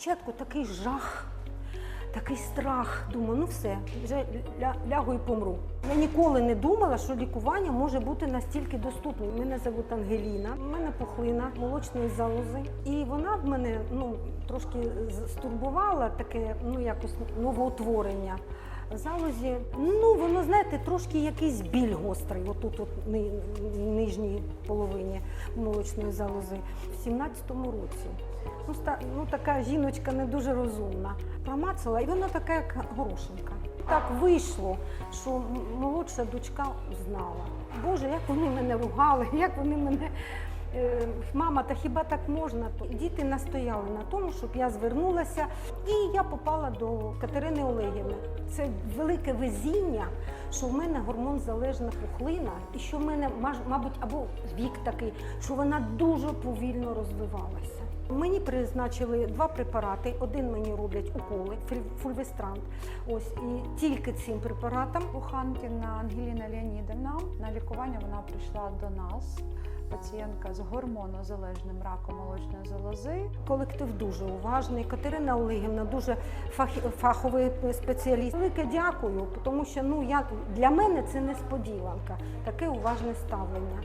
Спочатку такий жах, такий страх. Думаю, ну все, вже ля- лягу і помру. Я ніколи не думала, що лікування може бути настільки доступним. Мене звуть Ангеліна, в мене пухлина молочної залози. І вона в мене ну, трошки стурбувала таке, ну якось новоутворення. Залозі, ну воно знаєте, трошки якийсь біль гострий, отут, от ни, нижній половині молочної залози. В 17-му році. Ну, ста, ну така жіночка не дуже розумна. Промацала, і вона така, як горошинка. Так вийшло, що молодша дочка знала. Боже, як вони мене ругали, як вони мене. Е, Мама, та хіба так можна? Діти настояли на тому, щоб я звернулася, і я попала до Катерини Олегівни. Це велике везіння, що в мене гормон залежна пухлина, і що в мене, мабуть, або вік такий, що вона дуже повільно розвивалася. Мені призначили два препарати. Один мені роблять уколи, фульвестрант. Ось і тільки цим препаратом. Буханкіна Ангеліна Леонідовна. На лікування вона прийшла до нас. Пацієнтка з гормонозалежним раком молочної залози. Колектив дуже уважний. Катерина Олегівна дуже фах- фаховий спеціаліст. Велике дякую, тому що ну я для мене це несподіванка, таке уважне ставлення.